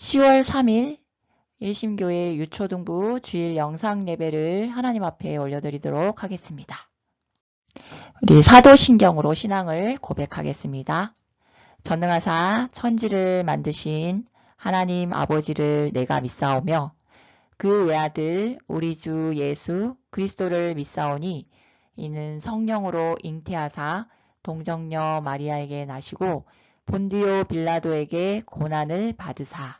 10월 3일 일심교회 유초등부 주일 영상 예배를 하나님 앞에 올려드리도록 하겠습니다. 우리 사도신경으로 신앙을 고백하겠습니다. 전능하사 천지를 만드신 하나님 아버지를 내가 믿사오며 그 외아들 우리 주 예수 그리스도를 믿사오니 이는 성령으로 잉태하사 동정녀 마리아에게 나시고 본디오 빌라도에게 고난을 받으사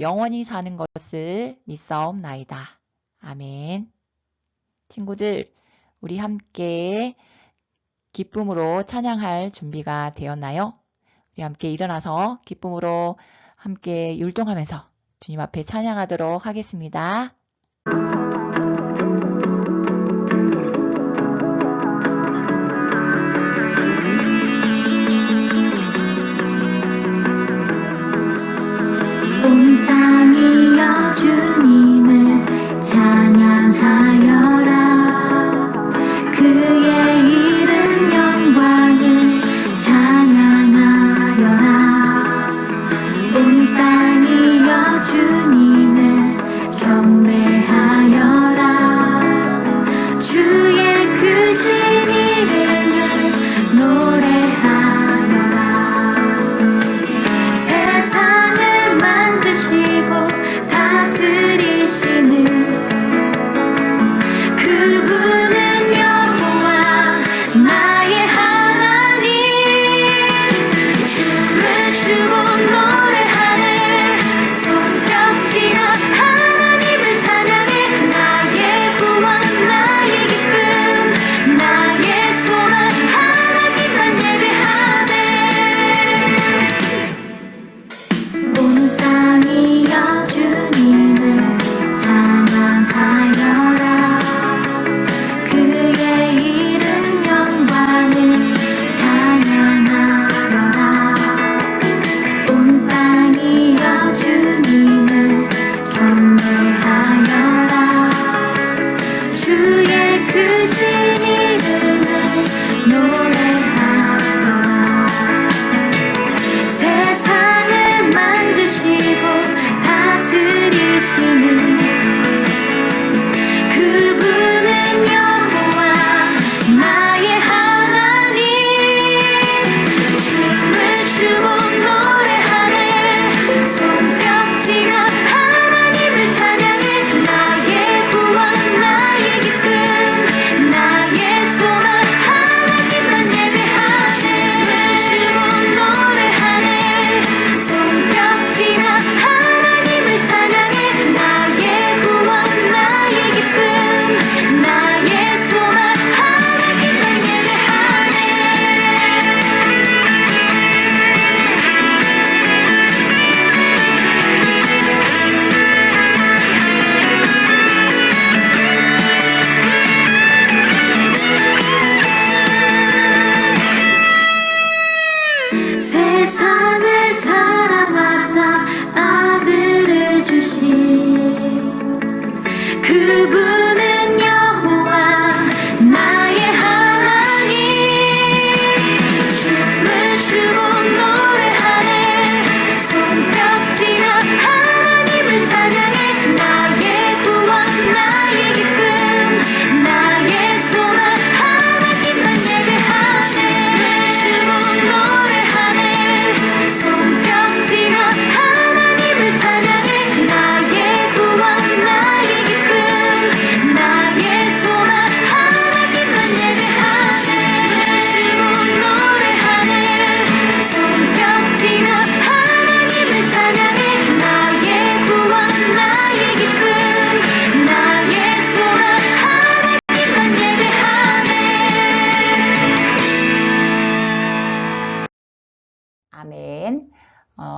영원히 사는 것을 믿사옵나이다. 아멘. 친구들, 우리 함께 기쁨으로 찬양할 준비가 되었나요? 우리 함께 일어나서 기쁨으로 함께 율동하면서 주님 앞에 찬양하도록 하겠습니다. 주님을 찬양하여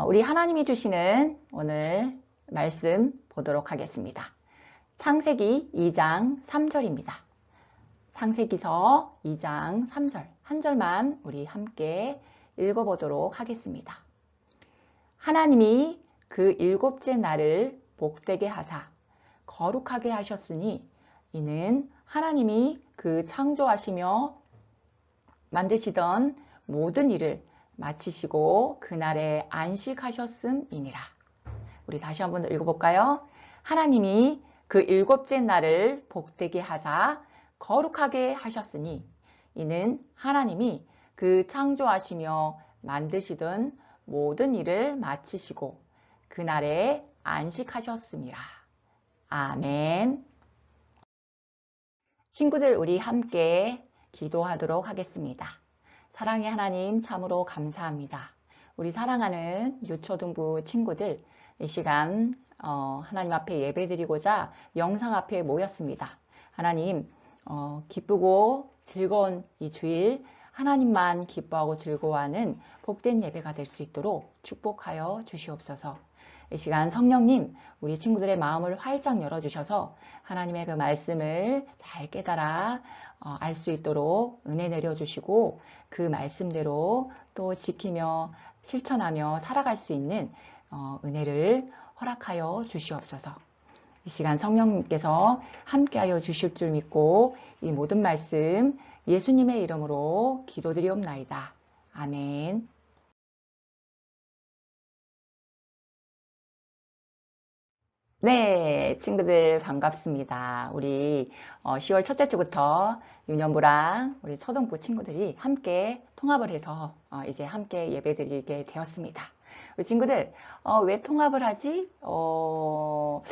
우리 하나님이 주시는 오늘 말씀 보도록 하겠습니다. 창세기 2장 3절입니다. 창세기서 2장 3절, 한 절만 우리 함께 읽어보도록 하겠습니다. 하나님이 그 일곱째 날을 복되게 하사 거룩하게 하셨으니 이는 하나님이 그 창조하시며 만드시던 모든 일을 마치시고 그날에 안식하셨음이니라. 우리 다시 한번 읽어볼까요? 하나님이 그 일곱째 날을 복되게 하사 거룩하게 하셨으니 이는 하나님이 그 창조하시며 만드시던 모든 일을 마치시고 그날에 안식하셨습니다. 아멘. 친구들, 우리 함께 기도하도록 하겠습니다. 사랑의 하나님, 참으로 감사합니다. 우리 사랑하는 유초등부 친구들, 이 시간 어, 하나님 앞에 예배드리고자 영상 앞에 모였습니다. 하나님, 어, 기쁘고 즐거운 이 주일 하나님만 기뻐하고 즐거워하는 복된 예배가 될 수 있도록 축복하여 주시옵소서. 이 시간 성령님, 우리 친구들의 마음을 활짝 열어주셔서 하나님의 그 말씀을 잘 깨달아 어, 알 수 있도록 은혜 내려주시고 그 말씀대로 또 지키며 실천하며 살아갈 수 있는 어, 은혜를 허락하여 주시옵소서. 이 시간 성령님께서 함께하여 주실 줄 믿고 이 모든 말씀 예수님의 이름으로 기도드리옵나이다. 아멘. 네, 친구들 반갑습니다. 우리 어, 10월 첫째 주부터 유년부랑 우리 초등부 친구들이 함께 통합을 해서 어, 이제 함께 예배드리게 되었습니다. 우리 친구들 어, 왜 통합을 하지? 어,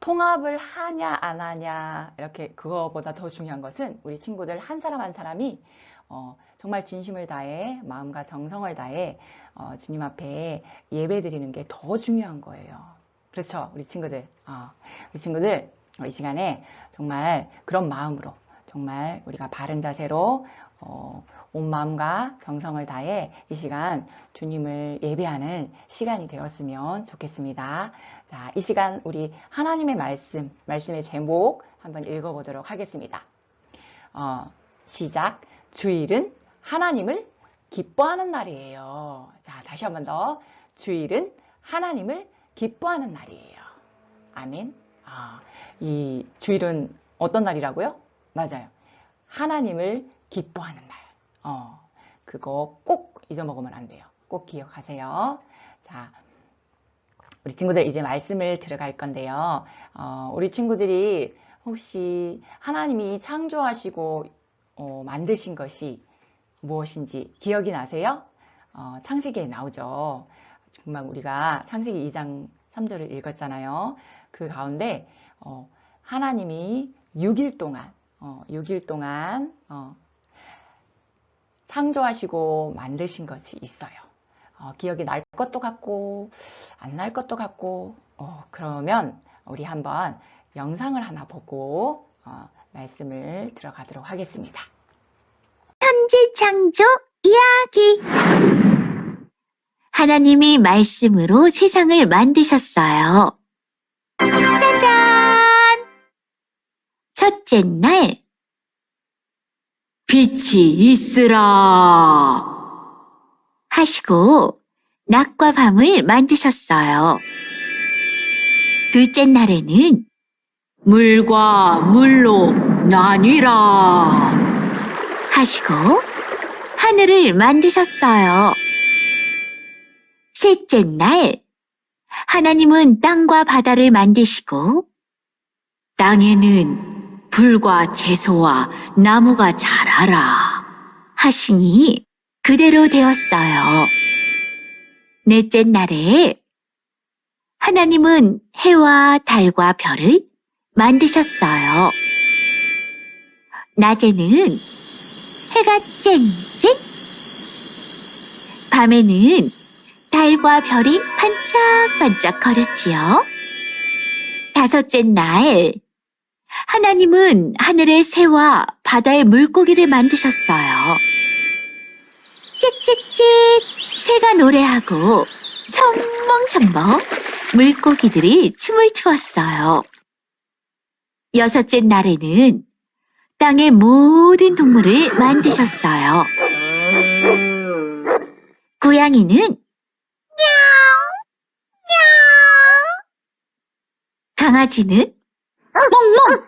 통합을 하냐 안 하냐 이렇게 그거보다 더 중요한 것은 우리 친구들 한 사람 한 사람이 어, 정말 진심을 다해 마음과 정성을 다해 어, 주님 앞에 예배 드리는 게 더 중요한 거예요. 그렇죠, 우리 친구들. 어, 우리 친구들 이 시간에 정말 그런 마음으로 정말 우리가 바른 자세로 어, 온 마음과 정성을 다해 이 시간 주님을 예배하는 시간이 되었으면 좋겠습니다. 자, 이 시간 우리 하나님의 말씀, 말씀의 제목 한번 읽어보도록 하겠습니다. 어, 시작. 주일은 하나님을 기뻐하는 날이에요. 자, 다시 한번 더. 주일은 하나님을 기뻐하는 날이에요. 아멘. 아, 이 주일은 어떤 날이라고요? 맞아요. 하나님을 기뻐하는 날. 어, 그거 꼭 잊어먹으면 안 돼요. 꼭 기억하세요. 자, 우리 친구들 이제 말씀을 들어갈 건데요. 어, 우리 친구들이 혹시 하나님이 창조하시고 어, 만드신 것이 무엇인지 기억이 나세요? 어, 창세기에 나오죠. 정말 우리가 창세기 2장 3절을 읽었잖아요. 그 가운데 어, 하나님이 6일 동안 어, 6일 동안 어, 창조하시고 만드신 것이 있어요. 어, 기억이 날 것도 같고 안 날 것도 같고 어, 그러면 우리 한번 영상을 하나 보고 어, 말씀을 들어가도록 하겠습니다. 천지 창조 이야기. 하나님이 말씀으로 세상을 만드셨어요. 짜잔! 첫째 날. 빛이 있으라. 하시고 낮과 밤을 만드셨어요. 둘째 날에는 물과 물로 나뉘라. 하시고 하늘을 만드셨어요. 셋째 날, 하나님은 땅과 바다를 만드시고 땅에는 불과 채소와 나무가 자라라 하시니 그대로 되었어요. 넷째 날에 하나님은 해와 달과 별을 만드셨어요. 낮에는 해가 쨍쨍. 밤에는 달과 별이 반짝반짝 거렸지요. 다섯째 날, 하나님은 하늘의 새와 바다의 물고기를 만드셨어요. 찍찍찍 새가 노래하고 저 첨벙첨벙 물고기들이 춤을 추었어요. 여섯째 날에는 땅의 모든 동물을 만드셨어요. 고양이는. 강아지는 멍멍.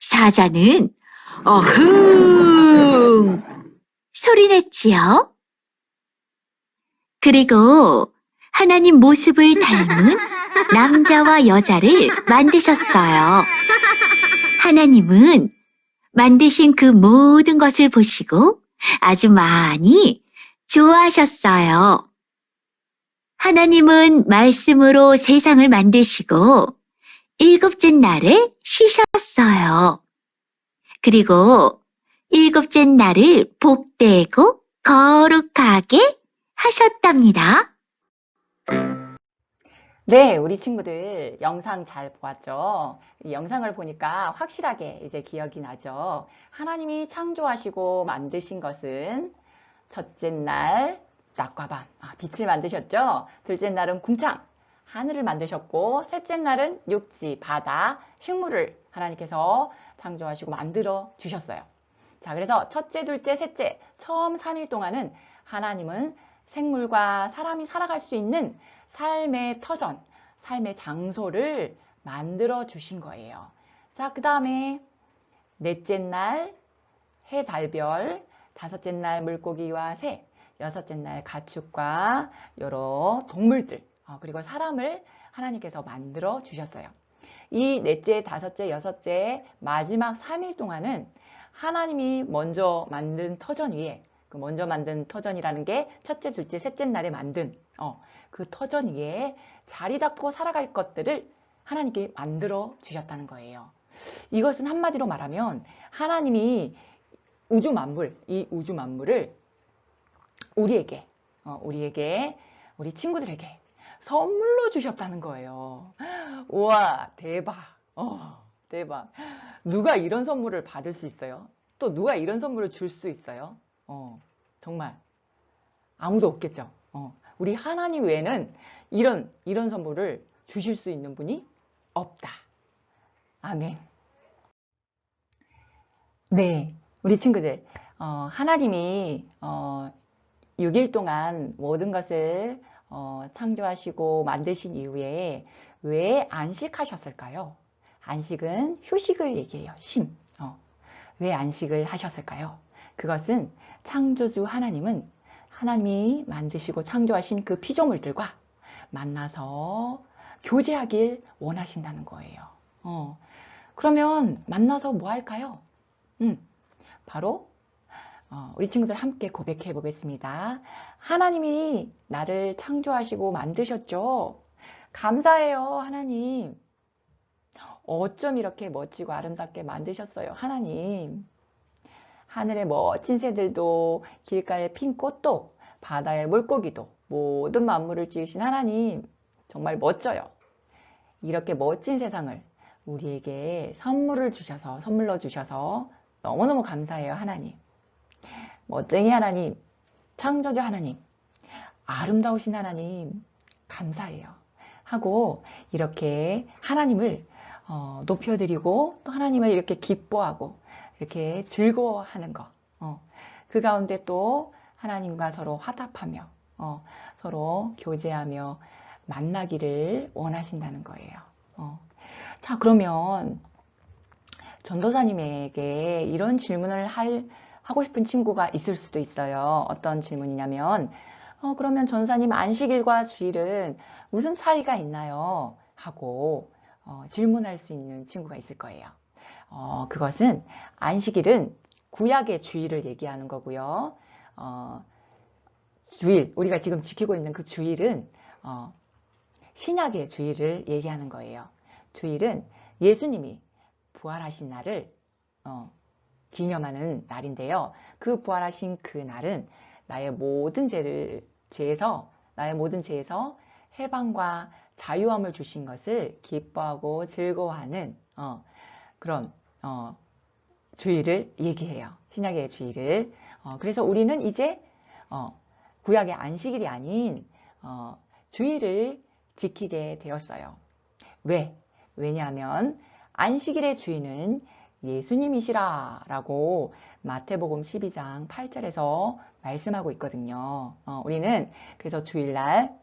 사자는 어흥 소리냈지요. 그리고 하나님 모습을 닮은 남자와 여자를 만드셨어요. 하나님은 만드신 그 모든 것을 보시고 아주 많이 좋아하셨어요. 하나님은 말씀으로 세상을 만드시고 일곱째 날에 쉬셨어요. 그리고 일곱째 날을 복되고 거룩하게 하셨답니다. 네, 우리 친구들 영상 잘 보았죠? 이 영상을 보니까 확실하게 이제 기억이 나죠? 하나님이 창조하시고 만드신 것은 첫째 날 낮과 밤, 아, 빛을 만드셨죠? 둘째 날은 궁창, 하늘을 만드셨고, 셋째 날은 육지, 바다, 식물을 하나님께서 창조하시고 만들어 주셨어요. 자, 그래서 첫째, 둘째, 셋째, 처음 3일 동안은 하나님은 생물과 사람이 살아갈 수 있는 삶의 터전, 삶의 장소를 만들어 주신 거예요. 자, 그 다음에 넷째 날 해, 달, 별, 다섯째 날 물고기와 새, 여섯째 날 가축과 여러 동물들, 어, 그리고 사람을 하나님께서 만들어 주셨어요. 이 넷째, 다섯째, 여섯째, 마지막 3일 동안은 하나님이 먼저 만든 터전 위에 그 먼저 만든 터전이라는 게 첫째, 둘째, 셋째 날에 만든 어, 그 터전 위에 자리 잡고 살아갈 것들을 하나님께 만들어 주셨다는 거예요. 이것은 한마디로 말하면 하나님이 우주 만물, 이 우주 만물을 우리에게, 어, 우리에게, 우리 친구들에게 선물로 주셨다는 거예요. 우와, 대박. 어, 대박. 누가 이런 선물을 받을 수 있어요? 또 누가 이런 선물을 줄 수 있어요? 어, 정말 아무도 없겠죠. 어, 우리 하나님 외에는 이런 이런 선물을 주실 수 있는 분이 없다. 아멘. 네, 우리 친구들, 어, 하나님이 어, 6일 동안 모든 것을 어, 창조하시고 만드신 이후에 왜 안식하셨을까요? 안식은 휴식을 얘기해요. 쉼. 어, 왜 안식을 하셨을까요? 그것은 창조주 하나님은 하나님이 만드시고 창조하신 그 피조물들과 만나서 교제하길 원하신다는 거예요. 어, 그러면 만나서 뭐 할까요? 음, 바로 어, 우리 친구들 함께 고백해 보겠습니다. 하나님이 나를 창조하시고 만드셨죠? 감사해요, 하나님. 어쩜 이렇게 멋지고 아름답게 만드셨어요, 하나님. 하늘의 멋진 새들도 길가의 핀 꽃도 바다의 물고기도 모든 만물을 지으신 하나님 정말 멋져요. 이렇게 멋진 세상을 우리에게 선물을 주셔서 선물로 주셔서 너무너무 감사해요 하나님. 멋쟁이 하나님, 창조주 하나님, 아름다우신 하나님 감사해요. 하고 이렇게 하나님을 어, 높여드리고 또 하나님을 이렇게 기뻐하고 이렇게 즐거워하는 것. 어, 그 가운데 또 하나님과 서로 화답하며 어, 서로 교제하며 만나기를 원하신다는 거예요. 어. 자, 그러면 전도사님에게 이런 질문을 할, 하고 싶은 친구가 있을 수도 있어요. 어떤 질문이냐면, 어, 그러면 전사님 안식일과 주일은 무슨 차이가 있나요? 하고 어, 질문할 수 있는 친구가 있을 거예요. 어, 그것은 안식일은 구약의 주일을 얘기하는 거고요. 어, 주일, 우리가 지금 지키고 있는 그 주일은 어, 신약의 주일을 얘기하는 거예요. 주일은 예수님이 부활하신 날을 어, 기념하는 날인데요. 그 부활하신 그 날은 나의 모든 죄를 죄에서 나의 모든 죄에서 해방과 자유함을 주신 것을 기뻐하고 즐거워하는 어, 그런 어, 주의를 얘기해요. 신약의 주의를. 어, 그래서 우리는 이제 어, 구약의 안식일이 아닌 어, 주의를 지키게 되었어요. 왜? 왜냐하면 안식일의 주인은 예수님이시라 라고 마태복음 12장 8절에서 말씀하고 있거든요. 어, 우리는 그래서 주일날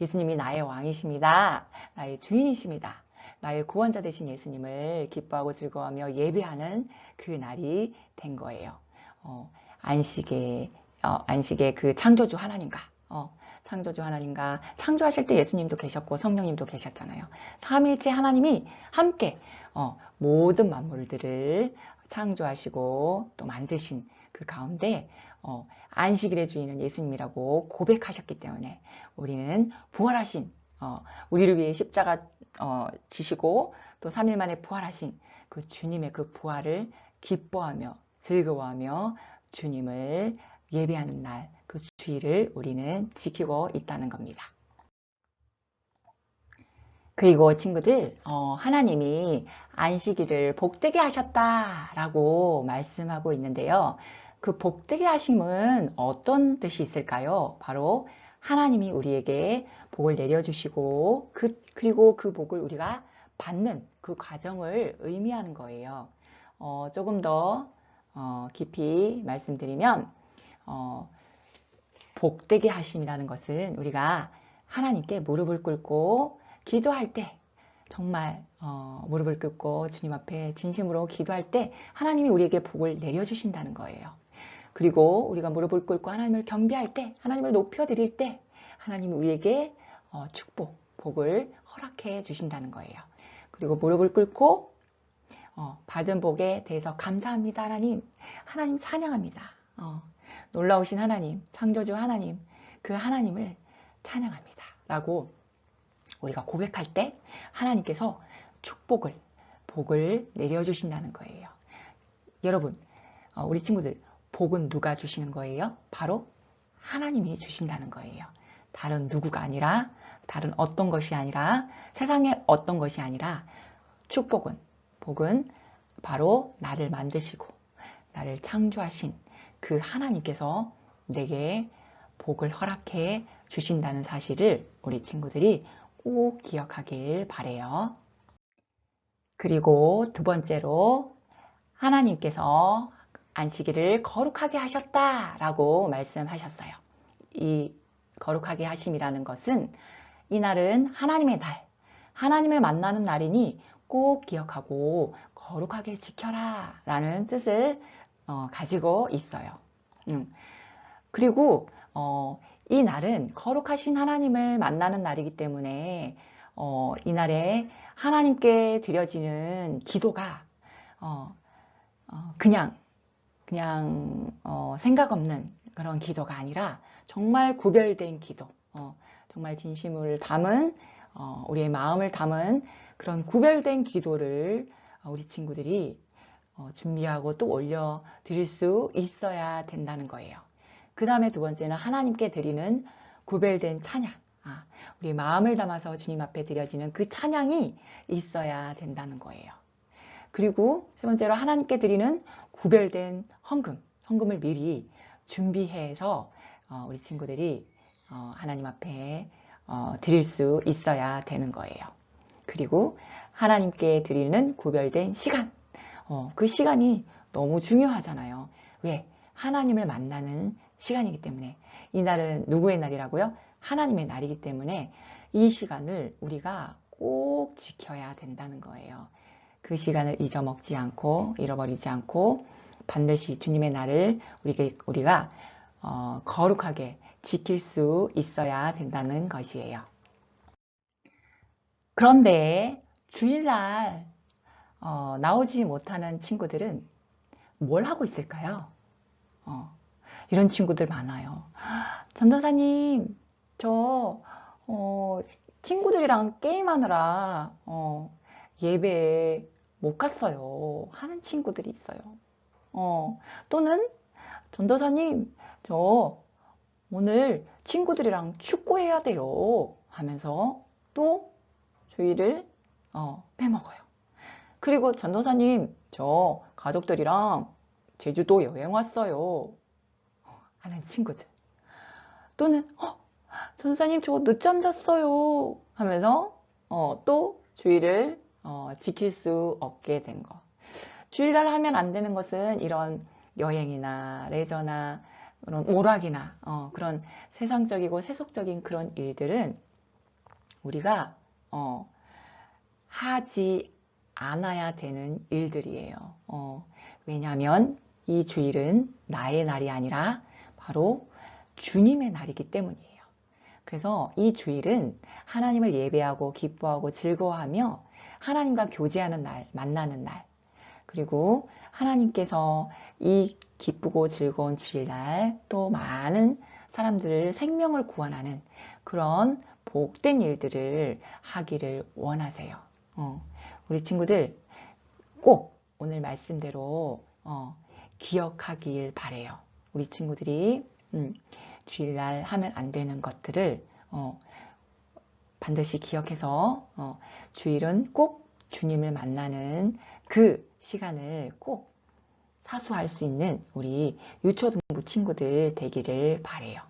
예수님이 나의 왕이십니다. 나의 주인이십니다. 나의 구원자 되신 예수님을 기뻐하고 즐거워하며 예배하는 그 날이 된 거예요. 어, 안식의, 어, 안식의 그 창조주 하나님과, 어, 창조주 하나님과 창조하실 때 예수님도 계셨고 성령님도 계셨잖아요. 삼일체 하나님이 함께 어, 모든 만물들을 창조하시고 또 만드신 그 가운데 어, 안식일의 주인은 예수님이라고 고백하셨기 때문에 우리는 부활하신 어, 우리를 위해 십자가 어, 지시고 또 3일 만에 부활하신 그 주님의 그 부활을 기뻐하며 즐거워하며 주님을 예배하는 날, 그 주일을 우리는 지키고 있다는 겁니다. 그리고 친구들, 어, 하나님이 안식일을 복되게 하셨다라고 말씀하고 있는데요. 그 복되게 하심은 어떤 뜻이 있을까요? 바로 하나님이 우리에게 복을 내려주시고, 그, 그리고 그 복을 우리가 받는 그 과정을 의미하는 거예요. 어, 조금 더 어, 깊이 말씀드리면, 어, 복되게 하심이라는 것은 우리가 하나님께 무릎을 꿇고 기도할 때 정말 어, 무릎을 꿇고 주님 앞에 진심으로 기도할 때 하나님이 우리에게 복을 내려주신다는 거예요. 그리고 우리가 무릎을 꿇고 하나님을 경배할 때 하나님을 높여드릴 때 하나님이 우리에게 어, 축복, 복을 허락해 주신다는 거예요. 그리고 무릎을 꿇고 어, 받은 복에 대해서 감사합니다 하나님 하나님 찬양합니다. 어, 놀라우신 하나님, 창조주 하나님, 그 하나님을 찬양합니다. 라고 우리가 고백할 때 하나님께서 축복을, 복을 내려주신다는 거예요. 여러분, 어, 우리 친구들, 복은 누가 주시는 거예요? 바로 하나님이 주신다는 거예요. 다른 누구가 아니라, 다른 어떤 것이 아니라, 세상의 어떤 것이 아니라, 축복은, 복은 바로 나를 만드시고, 나를 창조하신 그 하나님께서 내게 복을 허락해 주신다는 사실을 우리 친구들이 꼭 기억하길 바래요. 그리고 두 번째로 하나님께서 안식일을 거룩하게 하셨다 라고 말씀하셨어요. 이 거룩하게 하심이라는 것은 이날은 하나님의 날, 하나님을 만나는 날이니 꼭 기억하고 거룩하게 지켜라 라는 뜻을 어, 가지고 있어요. 음. 그리고 어, 이 날은 거룩하신 하나님을 만나는 날이기 때문에 어, 이 날에 하나님께 드려지는 기도가 어, 어, 그냥 그냥 어, 생각 없는 그런 기도가 아니라 정말 구별된 기도, 어, 정말 진심을 담은 어, 우리의 마음을 담은 그런 구별된 기도를 어, 우리 친구들이 어, 준비하고 또 올려 드릴 수 있어야 된다는 거예요. 그 다음에 두 번째는 하나님께 드리는 구별된 찬양. 아, 우리 마음을 담아서 주님 앞에 드려지는 그 찬양이 있어야 된다는 거예요. 그리고 세 번째로 하나님께 드리는 구별된 헌금, 헌금을 미리 준비해서 어, 우리 친구들이 어, 하나님 앞에 어, 드릴 수 있어야 되는 거예요. 그리고 하나님께 드리는 구별된 시간, 어, 그 시간이 너무 중요하잖아요. 왜? 하나님을 만나는 시간이기 때문에. 이 날은 누구의 날이라고요? 하나님의 날이기 때문에 이 시간을 우리가 꼭 지켜야 된다는 거예요. 그 시간을 잊어먹지 않고 잃어버리지 않고 반드시 주님의 날을 우리가, 우리가 어, 거룩하게 지킬 수 있어야 된다는 것이에요. 그런데 주일날 어, 나오지 못하는 친구들은 뭘 하고 있을까요? 어, 이런 친구들 많아요. 전도사님, 저 어, 친구들이랑 게임하느라 어, 예배에 못 갔어요. 하는 친구들이 있어요. 어, 또는 전도사님, 저 오늘 친구들이랑 축구해야 돼요. 하면서 또 주의를 어, 빼먹어요. 그리고 전도사님, 저 가족들이랑 제주도 여행 왔어요. 하는 친구들. 또는, 어, 전사님 저 늦잠 잤어요 하면서 어, 또 주의를 어, 지킬 수 없게 된 거. 주일날 하면 안 되는 것은 이런 여행이나 레저나 그런 오락이나 어, 그런 세상적이고 세속적인 그런 일들은 우리가 어, 하지 않아야 되는 일들이에요. 어, 왜냐하면 이 주일은 나의 날이 아니라 바로 주님의 날이기 때문이에요. 그래서 이 주일은 하나님을 예배하고 기뻐하고 즐거워하며 하나님과 교제하는 날, 만나는 날, 그리고 하나님께서 이 기쁘고 즐거운 주일날 또 많은 사람들을 생명을 구원하는 그런 복된 일들을 하기를 원하세요. 어, 우리 친구들 꼭 오늘 말씀대로 어, 기억하길 바래요. 우리 친구들이 음, 주일날 하면 안 되는 것들을 어, 반드시 기억해서 어, 주일은 꼭 주님을 만나는 그 시간을 꼭 사수할 수 있는 우리 유초등부 친구들 되기를 바래요.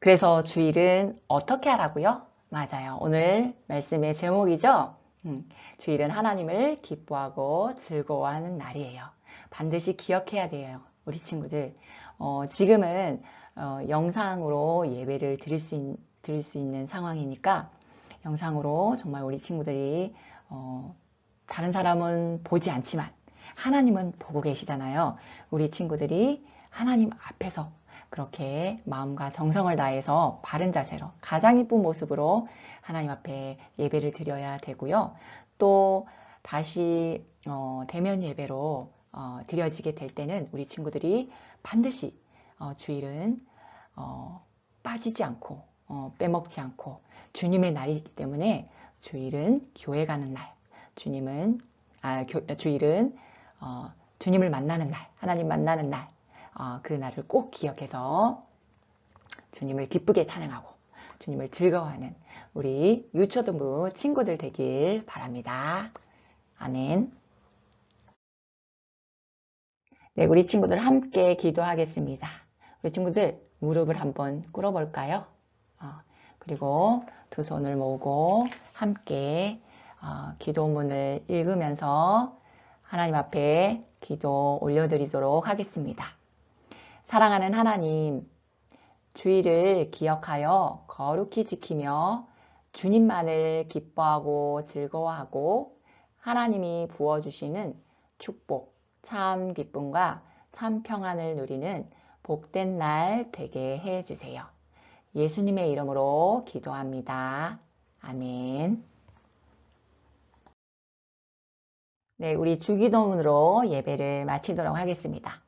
그래서 주일은 어떻게 하라고요? 맞아요. 오늘 말씀의 제목이죠. 음, 주일은 하나님을 기뻐하고 즐거워하는 날이에요. 반드시 기억해야 돼요. 우리 친구들. 어, 지금은 어, 영상으로 예배를 드릴 수, 있, 드릴 수 있는 상황이니까 영상으로 정말 우리 친구들이 어, 다른 사람은 보지 않지만 하나님은 보고 계시잖아요. 우리 친구들이 하나님 앞에서 그렇게 마음과 정성을 다해서 바른 자세로 가장 이쁜 모습으로 하나님 앞에 예배를 드려야 되고요. 또 다시 어, 대면 예배로 어, 드려지게 될 때는 우리 친구들이 반드시 어, 주일은 어, 빠지지 않고 어, 빼먹지 않고 주님의 날이기 때문에 주일은 교회 가는 날, 주님은 아, 교, 주일은 어, 주님을 만나는 날, 하나님 만나는 날, 어, 그 날을 꼭 기억해서 주님을 기쁘게 찬양하고 주님을 즐거워하는 우리 유초등부 친구들 되길 바랍니다. 아멘. 네, 우리 친구들 함께 기도하겠습니다. 우리 친구들 무릎을 한번 꿇어볼까요? 어, 그리고 두 손을 모으고 함께 어, 기도문을 읽으면서 하나님 앞에 기도 올려드리도록 하겠습니다. 사랑하는 하나님, 주의를 기억하여 거룩히 지키며 주님만을 기뻐하고 즐거워하고 하나님이 부어주시는 축복, 참 기쁨과 참 평안을 누리는 복된 날 되게 해 주세요. 예수님의 이름으로 기도합니다. 아멘. 네, 우리 주기도문으로 예배를 마치도록 하겠습니다.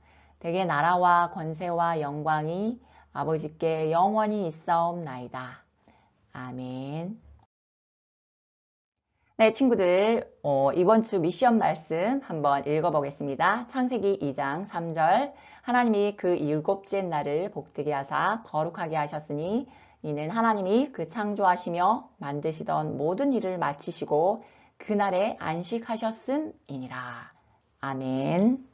대개 나라와 권세와 영광이 아버지께 영원히 있사옵나이다. 아멘. 네, 친구들, 어, 이번 주 미션 말씀 한번 읽어보겠습니다. 창세기 2장 3절. 하나님이 그 일곱째 날을 복되게 하사 거룩하게 하셨으니 이는 하나님이 그 창조하시며 만드시던 모든 일을 마치시고 그날에 안식하셨음이니라. 아멘.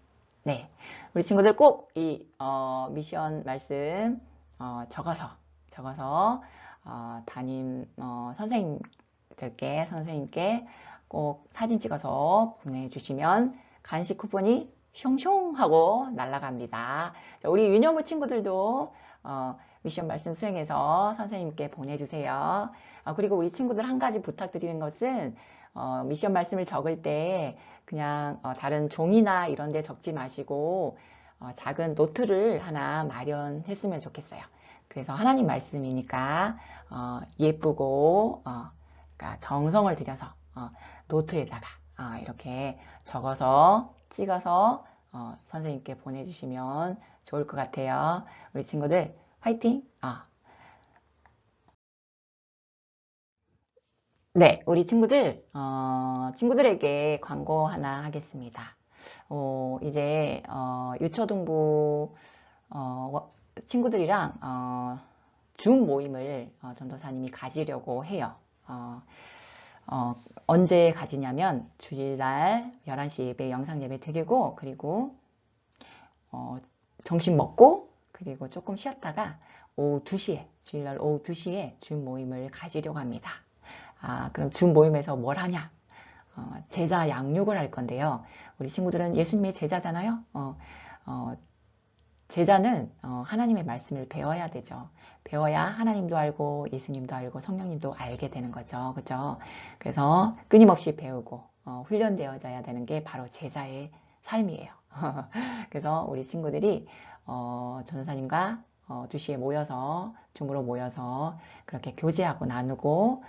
네. 우리 친구들 꼭 이 어, 미션 말씀 어, 적어서 적어서 어, 담임 어, 선생님들께 선생님께 꼭 사진 찍어서 보내주시면 간식 쿠폰이 숑숑 하고 날아갑니다. 자, 우리 윤영부 친구들도 어, 미션 말씀 수행해서 선생님께 보내주세요. 아, 그리고 우리 친구들 한 가지 부탁드리는 것은 어, 미션 말씀을 적을 때 그냥 어, 다른 종이나 이런 데 적지 마시고 어, 작은 노트를 하나 마련했으면 좋겠어요. 그래서 하나님 말씀이니까 어, 예쁘고 어, 그러니까 정성을 들여서 어, 노트에다가 어, 이렇게 적어서 찍어서 어, 선생님께 보내주시면 좋을 것 같아요. 우리 친구들 화이팅! 어, 네, 우리 친구들, 어, 친구들에게 광고 하나 하겠습니다. 어, 이제, 어, 유초등부, 어, 워- 친구들이랑, 어, 줌 모임을 어, 전도사님이 가지려고 해요. 언제 가지냐면, 주일날 11시 예배, 영상 예배 드리고, 그리고, 어, 점심 먹고, 그리고 조금 쉬었다가, 오후 2시에, 주일날 오후 2시에 줌 모임을 가지려고 합니다. 아, 그럼 줌 모임에서 뭘 하냐? 어, 제자 양육을 할 건데요. 우리 친구들은 예수님의 제자잖아요. 어, 어, 제자는 어, 하나님의 말씀을 배워야 되죠. 배워야 하나님도 알고 예수님도 알고 성령님도 알게 되는 거죠. 그죠? 그래서 끊임없이 배우고 어, 훈련되어져야 되는 게 바로 제자의 삶이에요. 그래서 우리 친구들이 어, 전사님과 어, 2시에 모여서 줌으로 모여서 그렇게 교제하고 나누고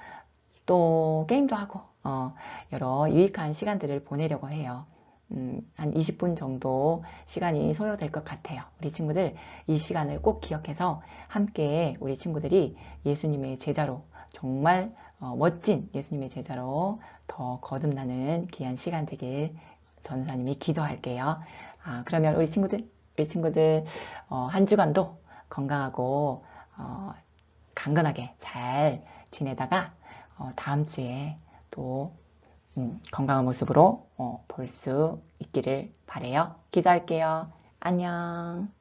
또 게임도 하고 어, 여러 유익한 시간들을 보내려고 해요. 음, 한 20분 정도 시간이 소요될 것 같아요. 우리 친구들 이 시간을 꼭 기억해서 함께 우리 친구들이 예수님의 제자로 정말 어, 멋진 예수님의 제자로 더 거듭나는 귀한 시간 되길 전사님이 기도할게요. 아, 그러면 우리 친구들, 우리 친구들 어, 한 주간도 건강하고 어, 강건하게 잘 지내다가 어, 다음 주에 또 음, 건강한 모습으로 볼수 있기를 바래요. 기도할게요. 안녕.